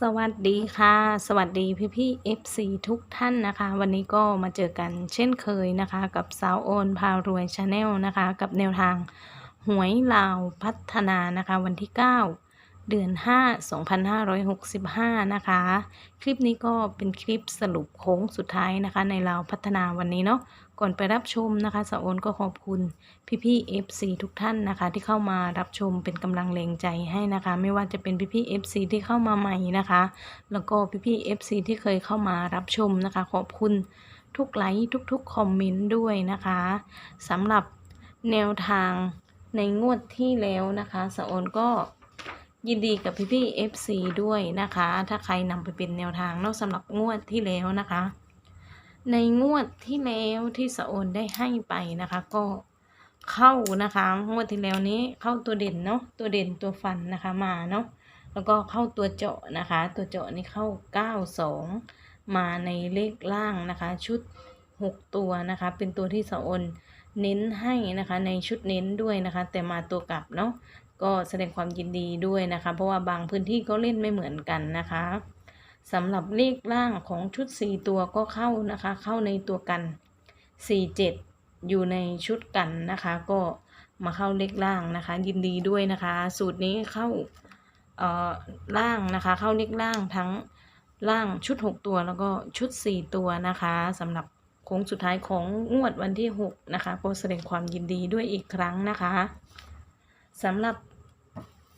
สวัสดีค่ะ สวัสดีพี่พี่ FC ทุกท่านนะคะ วันนี้ก็มาเจอกันเช่นเคยนะคะ กับสาวโอนพารวยชาแนลนะคะ กับแนวทางหวยลาวพัฒนานะคะ วันที่ 9 เดือน 5 2565 นะคะ คลิปนี้ก็เป็นคลิปสรุปโค้งสุดท้ายนะคะ ในลาวพัฒนาวันนี้เนาะ ก่อนไปรับชมนะคะสาวโอนก็ขอบคุณพี่ๆ FC ทุกท่านนะคะ ที่เข้ามารับชมเป็นกำลังแรงใจให้นะคะ ไม่ว่าจะเป็นพี่ๆ FC ที่เข้ามาใหม่นะคะ แล้วก็พี่ๆ FC ที่เคยเข้ามารับชมนะคะ ขอบคุณทุกไลค์ทุกๆคอมเมนต์ด้วยนะคะสำหรับแนวทางในงวดที่แล้วนะคะสะโอนก็ยินดีกับพี่ๆ FC ด้วยนะคะ ถ้าใครนำไปเป็นแนวทางนอกสำหรับงวดที่แล้วนะคะ ในงวดที่แล้วที่สะโอนได้ให้ไปนะคะ ก็เข้านะคะ งวดที่แล้วนี้เข้าตัวเด่นเนาะตัวเด่นตัวฟันนะคะมาเนาะแล้วก็เข้าตัวเจาะนะคะ ตัวเจาะนี่เข้า92มาในเลขล่างนะคะ ชุด6ตัวนะคะ เป็นตัวที่สะออนเน้นให้นะคะในชุดเน้นด้วยนะคะ แต่มาตัวกลับเนาะก็แสดงความยินดีด้วยนะคะ เพราะว่าบางพื้นที่ก็เล่นไม่เหมือนกันนะคะ สำหรับเลขล่างของชุด 4 ตัวก็เข้านะคะ เข้าในตัวกัน 47 อยู่ในชุดกันนะคะ ก็มาเข้าเลขล่างนะคะ ยินดีด้วยนะคะ สูตรนี้เข้าเอ่อล่างนะคะ เข้าเลขล่างทั้งล่างชุด 6 ตัวแล้วก็ชุด 4 ตัวนะคะสำหรับโค้งสุดท้ายของงวดวันที่ 6 นะคะก็แสดงความยินดีด้วยอีกครั้งนะคะสำหรับ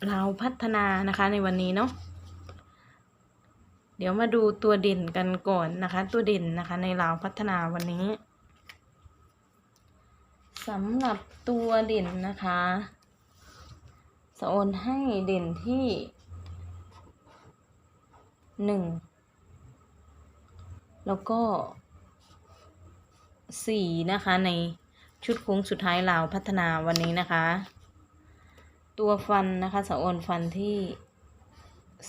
เราพัฒนานะคะในวันนี้เนาะ เดี๋ยวมาดูตัวเด่นกันก่อนนะคะ ตัวเด่นนะคะในเราพัฒนาวันนี้สำหรับตัวเด่นนะคะสะโอนให้เด่นที่หนึ่งแล้วก็สี่นะคะในชุดโค้งสุดท้ายลาวพัฒนาวันนี้นะคะ ตัวฟันนะคะสะโอนฟันที่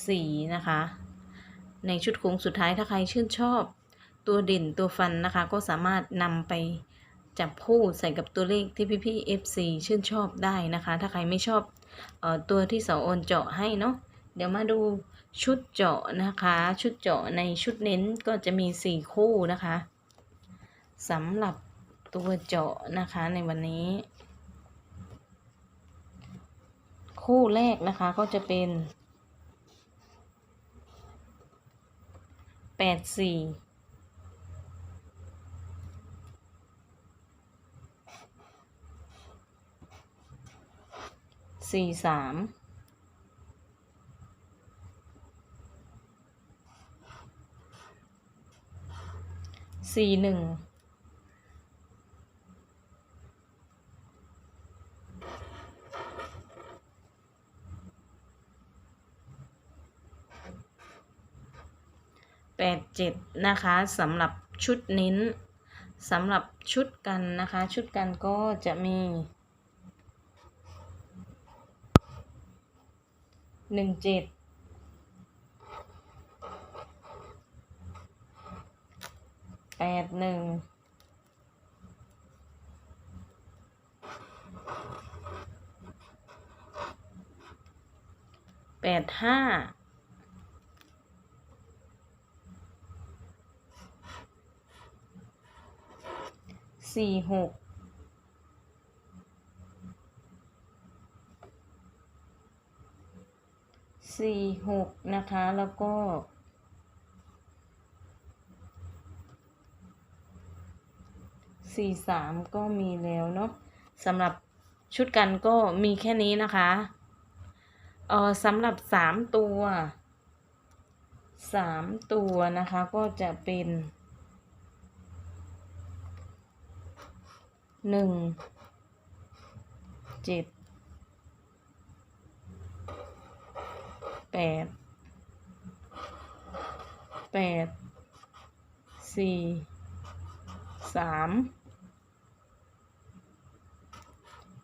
สี่นะคะ ในชุดโค้งสุดท้ายถ้าใครชื่นชอบ ตัวเด่นตัวฟันนะคะ ก็สามารถนำไปจับคู่ใส่กับตัวเลขที่พี่พี่ๆ FC ชื่นชอบได้นะคะ ถ้าใครไม่ชอบออตัวที่เสาโอนเจาะให้เนาะเดี๋ยวมาดูชุดเจาะนะคะ ชุดเจาะในชุดเน้นก็จะมี 4 คู่นะคะสำหรับตัวเจาะนะคะในวันนี้ คู่แรกนะคะก็จะเป็น 8 4สี่สามสี่หนึ่ง 87 นะคะสำหรับชุดนิ้นสำหรับชุดกันนะคะ ชุดกันก็จะมี 17 81 85 สี่หกสี่หกนะคะแล้วก็สี่สามก็มีแล้วเนาะสำหรับชุดกันก็มีแค่นี้นะคะเออสำหรับสามตัวสามตัวนะคะก็จะเป็น หนึ่งเจ็ดแปดแปดสี่สาม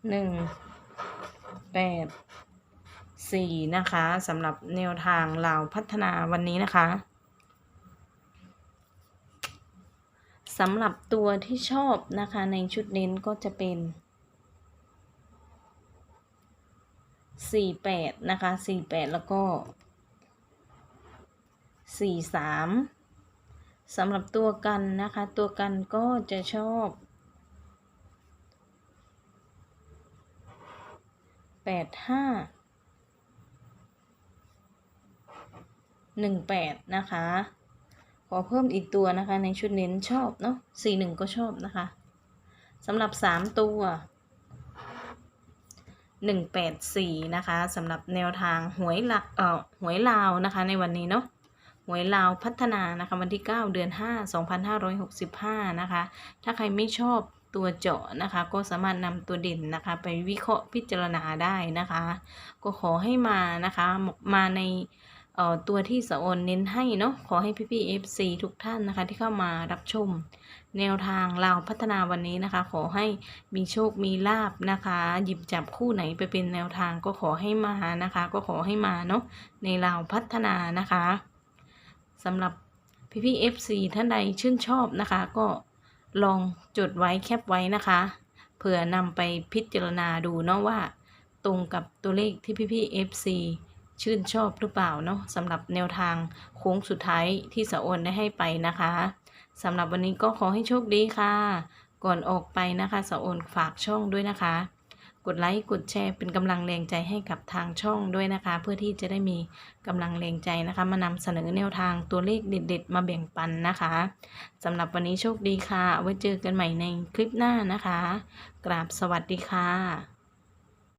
หนึ่งแปดสี่นะคะสำหรับแนวทางลาพัฒนาวันนี้นะคะ สำหรับตัวที่ชอบนะคะในชุดเน้นก็จะเป็นสี่แปดนะคะสี่แปดแล้วก็สี่สามสำหรับตัวกันนะคะ ตัวกันก็จะชอบแปดห้าหนึ่งแปดนะคะ อเพิ่มอีกตัวนะคะ ในชุดเน้นชอบเนาะสี่หนึ่งก็ชอบนะคะสำหรับสามตัวหนึ่งแปดสี่นะคะสำหรับแนวทางหวยหลักเอ่อหวยลาวนะคะ ในวันนี้เนาะหวยลาวพัฒนานะคะวันที่ 9 เดือน 5 2565 นะคะ ถ้าใครไม่ชอบตัวเจาะนะคะ ก็สามารถนำตัวเด่นนะคะ ไปวิเคราะห์พิจารณาได้นะคะ ก็ขอให้มานะคะมาใน ตัวที่สะออนเน้นให้เนาะขอให้พี่พี่ FC ทุกท่านนะคะ ที่เข้ามารับชม แนวทางลาพัฒนาวันนี้นะคะ ขอให้มีโชคมีลาบนะคะ หยิบจับคู่ไหนไปเป็นแนวทางก็ขอให้มานะคะ ก็ขอให้มาเนาะในลาพัฒนานะคะสำหรับพี่พี่ FC ท่านใดชื่นชอบนะคะ ก็ลองจดไว้แคปไว้นะคะ เผื่อนำไปพิจารณาดูเนาะว่า ตรงกับตัวเลขที่พี่พี่ FC ชื่นชอบหรือเปล่าเนาะสำหรับแนวทางโค้งสุดท้ายที่สะโอนได้ให้ไปนะคะสำหรับวันนี้ก็ขอให้โชคดีค่ะ ก่อนออกไปนะคะสะโอนฝากช่องด้วยนะคะ กดไลค์กดแชร์เป็นกำลังแรงใจให้กับทางช่องด้วยนะคะ เพื่อที่จะได้มีกำลังแรงใจนะคะ มานำเสนอแนวทางตัวเลขเด็ด ๆ มาแบ่งปันนะคะสำหรับวันนี้โชคดีค่ะ ไว้เจอกันใหม่ในคลิปหน้านะคะ กราบสวัสดีค่ะ